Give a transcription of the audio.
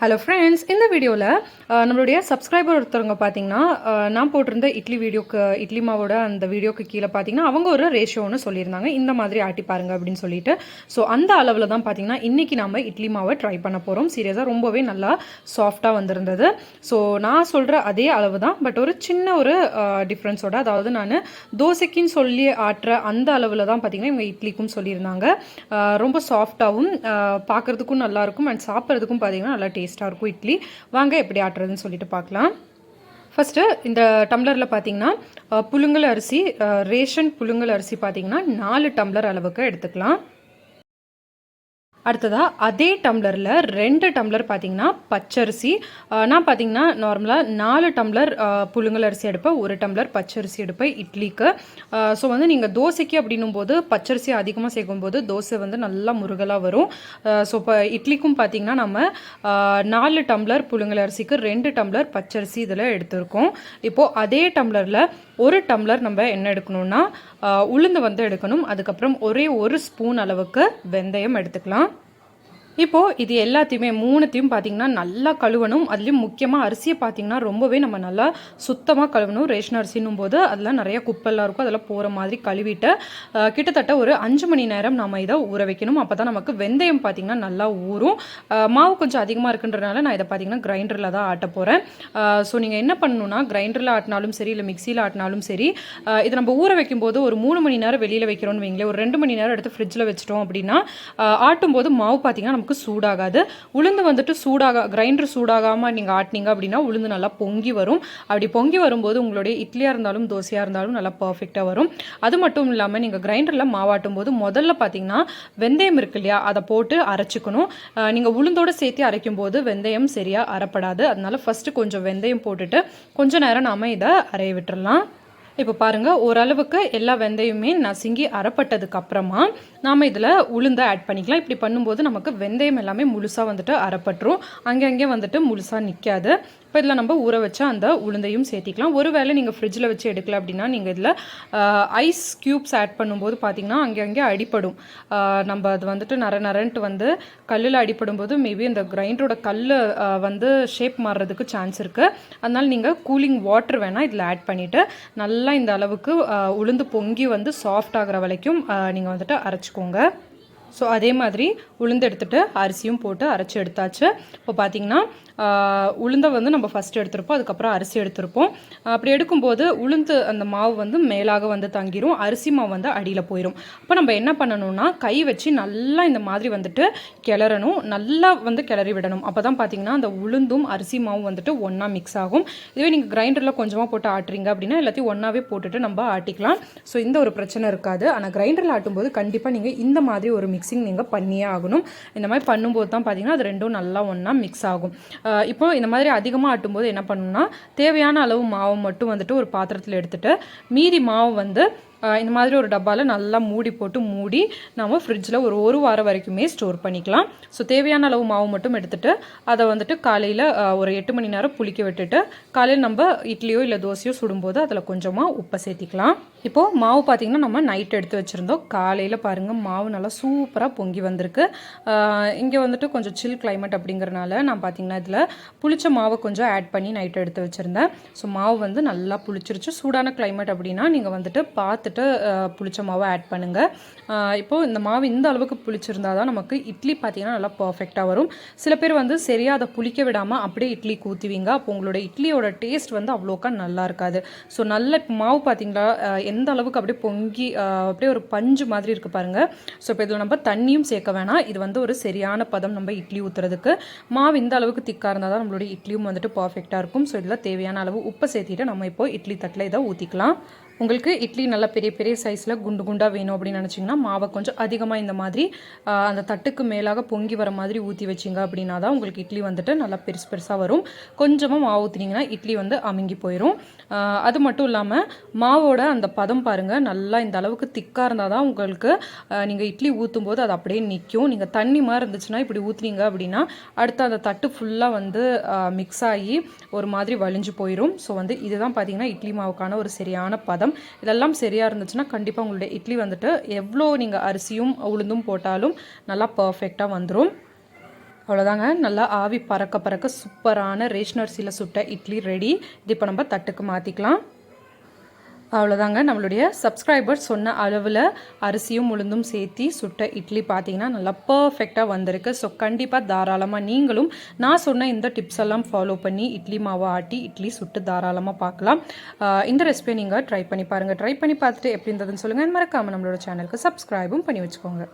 Hello friends இந்த வீடியோவில் நம்மளுடைய சப்ஸ்கிரைபர் ஒருத்தவங்க பார்த்தீங்கன்னா நான் போட்டிருந்த இட்லி வீடியோக்கு இட்லி மாவோட அந்த வீடியோக்கு கீழே பார்த்தீங்கன்னா அவங்க ஒரு ரேஷியோன்னு சொல்லியிருந்தாங்க. இந்த மாதிரி ஆட்டி பாருங்க அப்படின்னு சொல்லிட்டு. ஸோ அந்த அளவில் தான் பார்த்தீங்கன்னா இன்றைக்கி நம்ம இட்லி மாவை ட்ரை பண்ண போகிறோம் சீரியஸாக ரொம்பவே நல்லா சாஃப்டாக வந்திருந்தது. ஸோ நான் சொல்கிற அதே அளவு தான். பட் ஒரு சின்ன ஒரு டிஃப்ரென்ஸோட அதாவது நான் தோசைக்குன்னு சொல்லி ஆட்டுற அந்த அளவில் தான் பார்த்தீங்கன்னா இவங்க இட்லிக்கும் சொல்லியிருந்தாங்க. ரொம்ப சாஃப்டாகவும் பார்க்குறதுக்கும் நல்லாயிருக்கும் அண்ட் சாப்பிட்றதுக்கும் பார்த்தீங்கன்னா நல்லா டேஸ்ட் டேஸ்ட்டாக இருக்கும் இட்லி. வாங்க எப்படி ஆட்டுறதுன்னு சொல்லிட்டு பார்க்கலாம். ஃபஸ்ட்டு இந்த டம்ளரில் பார்த்தீங்கன்னா புழுங்கல் அரிசி ரேஷன் புழுங்கல் அரிசி பார்த்தீங்கன்னா நாலு டம்ளர் அளவுக்கு எடுத்துக்கலாம். அடுத்ததாக அதே டம்ளரில் ரெண்டு டம்ளர் பார்த்தீங்கன்னா பச்சரிசி. நான் பார்த்தீங்கன்னா நார்மலாக நாலு டம்ளர் புழுங்கல் அரிசி எடுப்பேன் ஒரு டம்ளர் பச்சரிசி எடுப்பேன் இட்லிக்கு. ஸோ வந்து நீங்கள் தோசைக்கு அப்படின்னும் போது பச்சரிசி அதிகமாக சேர்க்கும்போது தோசை வந்து நல்லா முருகலாக வரும். ஸோ இப்போ இட்லிக்கும் பார்த்தீங்கன்னா நம்ம நாலு டம்ளர் புழுங்கல் அரிசிக்கு ரெண்டு டம்ளர் பச்சரிசி இதில் எடுத்திருக்கோம். இப்போது அதே டம்ளரில் ஒரு டம்ளர் நம்ம என்ன எடுக்கணும்னா உளுந்து வந்து எடுக்கணும். அதுக்கப்புறம் ஒரே ஒரு ஸ்பூன் அளவுக்கு வெந்தயம் எடுத்துக்கலாம். இப்போது இது எல்லாத்தையுமே மூணுத்தையும் பார்த்தீங்கன்னா நல்லா கழுவணும். அதுலேயும் முக்கியமாக அரிசியை பார்த்தீங்கன்னா ரொம்பவே நம்ம நல்லா சுத்தமாக கழுவணும். ரேஷன் அரிசின்னும் போது அதெல்லாம் நிறைய குப்பெல்லாம் இருக்கும். அதெல்லாம் போகிற மாதிரி கழுவிட்டு கிட்டத்தட்ட ஒரு அஞ்சு மணி நேரம் நம்ம இதை ஊற வைக்கணும். அப்போ தான் நமக்கு வெந்தயம் பார்த்தீங்கன்னா நல்லா ஊறும். மாவு கொஞ்சம் அதிகமாக இருக்குன்றனால நான் இதை பார்த்தீங்கன்னா கிரைண்டரில் தான் ஆட்ட போகிறேன் ஸோ நீங்கள் என்ன பண்ணணும்னா கிரைண்டரில் ஆட்டினாலும் சரி இல்லை மிக்சியில் ஆட்டினாலும் சரி இதை நம்ம ஊற வைக்கும்போது ஒரு மூணு மணி நேரம் வெளியில் வைக்கிறோன்னு வைங்களேன். ஒரு ரெண்டு மணி நேரம் எடுத்து ஃப்ரிட்ஜில் வச்சிட்டோம் அப்படின்னா ஆட்டும் ஆட்டும்போது மாவு பார்த்தீங்கன்னா நமக்கு சூடாகாது. உளுந்து வந்துட்டு சூடாக கிரைண்டர் சூடாகாமல் நீங்கள் ஆட்டினீங்க அப்படின்னா உளுந்து நல்லா பொங்கி வரும். அப்படி பொங்கி வரும்போது உங்களுடைய இட்லியாக இருந்தாலும் தோசையாக இருந்தாலும் நல்லா பர்ஃபெக்டாக வரும். அது மட்டும் இல்லாமல் நீங்கள் கிரைண்டரில் மாவாட்டும் போது முதல்ல பார்த்தீங்கன்னா வெந்தயம் இருக்கு இல்லையா அதை போட்டு அரைச்சிக்கணும். நீங்கள் உளுந்தோடு சேர்த்து அரைக்கும் போது வெந்தயம் சரியாக அரைப்படாது. அதனால ஃபஸ்ட்டு கொஞ்சம் வெந்தயம் போட்டுட்டு கொஞ்சம் நேரம் நாம இதை அரைய விட்டுடலாம் இப்போ பாருங்கள் ஓரளவுக்கு எல்லா வெந்தயமே நசுங்கி அரைப்பட்டதுக்கு அப்புறமா நாம் இதில் உளுந்தை ஆட் பண்ணிக்கலாம். இப்படி பண்ணும்போது நமக்கு வெந்தயம் எல்லாமே முழுசாக வந்துட்டு அறப்பட்டுரும். அங்கங்கே வந்துட்டு முழுசாக நிற்காது இப்போ இதில் நம்ம ஊற வச்சா அந்த உளுந்தையும் சேர்த்திக்கலாம். ஒருவேளை நீங்கள் ஃப்ரிட்ஜில் வச்சு எடுக்கல அப்படின்னா நீங்கள் இதில் ஐஸ் க்யூப்ஸ் ஆட் பண்ணும்போது பார்த்தீங்கன்னா அங்கே அங்கே அடிப்படும் நம்ம அது வந்துட்டு நர நரன்ட்டு வந்து கல்லில் அடிப்படும் போது மேபி இந்த கிரைண்டரோட கல் வந்து ஷேப் மாறுறதுக்கு சான்ஸ் இருக்குது அதனால் நீங்கள் கூலிங் வாட்டர் வேணால் இதில் ஆட் பண்ணிவிட்டு நல்லா இந்த அளவுக்கு உளுந்து பொங்கி வந்து சாஃப்ட் ஆகிற வரைக்கும் நீங்கள் வந்துட்டு அரைச்சிக்கோங்க. ஸோ அதே மாதிரி உளுந்து எடுத்துகிட்டு அரிசியும் போட்டு அரைச்சி எடுத்தாச்சு. இப்போ பார்த்தீங்கன்னா உளுந்தை வந்து நம்ம ஃபஸ்ட்டு எடுத்திருப்போம் அதுக்கப்புறம் அரிசி எடுத்திருப்போம். அப்படி எடுக்கும்போது உளுந்து அந்த மாவு வந்து மேலாக வந்து தங்கிரும் அரிசி மாவு வந்து அடியில் போயிடும் அப்போ நம்ம என்ன பண்ணணும்னா கை வச்சு நல்லா இந்த மாதிரி வந்துட்டு கிளறணும் நல்லா வந்து கிளறி விடணும். அப்போ தான் பார்த்தீங்கன்னா அந்த உளுந்தும் அரிசி மாவும் வந்துட்டு ஒன்றா மிக்ஸ் ஆகும். இதுவே நீங்கள் கிரைண்டரில் கொஞ்சமாக போட்டு ஆட்டுறீங்க அப்படின்னா எல்லாத்தையும் ஒன்றாவே போட்டுட்டு நம்ம ஆட்டிக்கலாம். ஸோ இந்த ஒரு பிரச்சனை இருக்காது. ஆனால் கிரைண்டரில் ஆட்டும்போது கண்டிப்பாக நீங்கள் இந்த மாதிரி ஒரு மிக்சிங் நீங்கள் பண்ணியே ஆகணும். இந்த மாதிரி பண்ணும்போது தான் பார்த்தீங்கன்னா அது ரெண்டும் நல்லா ஒன்றா மிக்ஸ் ஆகும். இப்போ இந்த மாதிரி அதிகமாக ஆட்டும்போது என்ன பண்ணணும்னா தேவையான அளவு மாவு மட்டும் வந்துட்டு ஒரு பாத்திரத்தில் எடுத்துகிட்டு மீதி மாவு வந்து இந்த மாதிரி ஒரு டப்பாவில் நல்லா மூடி போட்டு மூடி நம்ம ஃப்ரிட்ஜில் ஒரு ஒரு வாரம் வரைக்குமே ஸ்டோர் பண்ணிக்கலாம். ஸோ தேவையான அளவு மாவு மட்டும் எடுத்துகிட்டு அதை வந்துட்டு காலையில் ஒரு எட்டு மணி நேரம் புளிக்க விட்டுட்டு காலையில் நம்ம இட்லியோ இல்லை தோசையோ சுடும்போது அதில் கொஞ்சமாக உப்பை சேர்த்திக்கலாம். இப்போது மாவு பார்த்திங்கன்னா நம்ம நைட் எடுத்து வச்சுருந்தோம். காலையில் பாருங்கள் மாவு நல்லா சூப்பராக பொங்கி வந்திருக்கு. இங்கே வந்துட்டு கொஞ்சம் சில் கிளைமேட் அப்படிங்கிறனால நான் பார்த்திங்கன்னா இதில் புளிச்ச மாவை கொஞ்சம் ஆட் பண்ணி நைட் எடுத்து வச்சுருந்தேன். ஸோ மாவு வந்து நல்லா புளிச்சிருச்சு. சூடான கிளைமேட் அப்படின்னா நீங்கள் வந்துட்டு பார்த்து பார்த்துட்டு புளிச்ச மாவை ஆட் பண்ணுங்கள் இப்போது இந்த மாவு இந்த அளவுக்கு புளிச்சிருந்தா தான் நமக்கு இட்லி பார்த்திங்கன்னா நல்லா பர்ஃபெக்டாக வரும். சில பேர் வந்து சரியாக அதை புளிக்க விடாமல் அப்படியே இட்லி கூத்துவீங்க. அப்போ உங்களோட இட்லியோட டேஸ்ட் வந்து அவ்வளோக்கா நல்லா இருக்காது. ஸோ நல்ல இப்போ மாவு பார்த்தீங்களா எந்த அளவுக்கு அப்படியே பொங்கி அப்படியே ஒரு பஞ்சு மாதிரி இருக்குது பாருங்கள் ஸோ இப்போ இதில் நம்ம தண்ணியும் சேர்க்க வேணாம். இது வந்து ஒரு சரியான பதம் நம்ம இட்லி ஊற்றுறதுக்கு மாவு இந்த அளவுக்கு திக்காக இருந்தால் தான் நம்மளோட இட்லியும் வந்துட்டு பர்ஃபெக்டாக இருக்கும். ஸோ இதில் தேவையான அளவு உப்பை சேர்த்திட்டு நம்ம இப்போ இட்லி தட்டில் இதை ஊற்றிக்கலாம் உங்களுக்கு இட்லி நல்லா பெரிய பெரிய சைஸில் குண்டு குண்டாக வேணும் அப்படின்னு நினச்சிங்கன்னா மாவை கொஞ்சம் அதிகமாக இந்த மாதிரி அந்த தட்டுக்கு மேலாக பொங்கி வர மாதிரி ஊற்றி வச்சிங்க அப்படின்னா தான் உங்களுக்கு இட்லி வந்துட்டு நல்லா பெருசு பெருசாக வரும். கொஞ்சமாக மாவு ஊற்றினீங்கன்னா இட்லி வந்து அமுங்கி போயிடும் அது மட்டும் இல்லாமல் மாவோட அந்த பதம் பாருங்கள் நல்லா இந்த அளவுக்கு திக்காக இருந்தால் தான் உங்களுக்கு நீங்கள் இட்லி ஊற்றும் போது அது அப்படியே நிற்கும் நீங்கள் தண்ணி மாதிரி இருந்துச்சுன்னா இப்படி ஊற்றுனீங்க அப்படின்னா அடுத்து அந்த தட்டு ஃபுல்லாக வந்து மிக்ஸ் ஆகி ஒரு மாதிரி வலிஞ்சு போயிடும் ஸோ வந்து இதுதான் பார்த்தீங்கன்னா இட்லி மாவுக்கான ஒரு சரியான பதம். இதெல்லாம் சரியாக இருந்துச்சுன்னா கண்டிப்பாக உங்களுடைய இட்லி வந்துட்டு எவ்வளோ நீங்கள் அரிசியும் உளுந்தும் போட்டாலும் நல்லா பர்ஃபெக்டாக வந்துடும் அவ்வளோதாங்க நல்லா ஆவி பறக்க பறக்க சூப்பரான ரேஷன் அரிசியில் சுட்ட இட்லி ரெடி இது இப்போ நம்ம தட்டுக்கு மாற்றிக்கலாம் அவ்வளோதாங்க நம்மளுடைய சப்ஸ்கிரைபர் சொன்ன அளவில் அரிசியும் உளுந்தும் சேர்த்தி சுட்ட இட்லி பார்த்தீங்கன்னா நல்லா பர்ஃபெக்டாக வந்திருக்கு. ஸோ கண்டிப்பாக தாராளமாக நீங்களும் நான் சொன்ன இந்த டிப்ஸ் எல்லாம் ஃபாலோ பண்ணி இட்லி மாவை ஆட்டி இட்லி சுட்டு தாராளமாக பார்க்கலாம் இந்த ரெசிபியை நீங்கள் ட்ரை பண்ணி பாருங்கள் ட்ரை பண்ணி பார்த்துட்டு எப்படி இருந்ததுன்னு சொல்லுங்கள் மறக்காமல் நம்மளோட சேனலுக்கு சப்ஸ்கிரைபும் பண்ணி வச்சுக்கோங்க.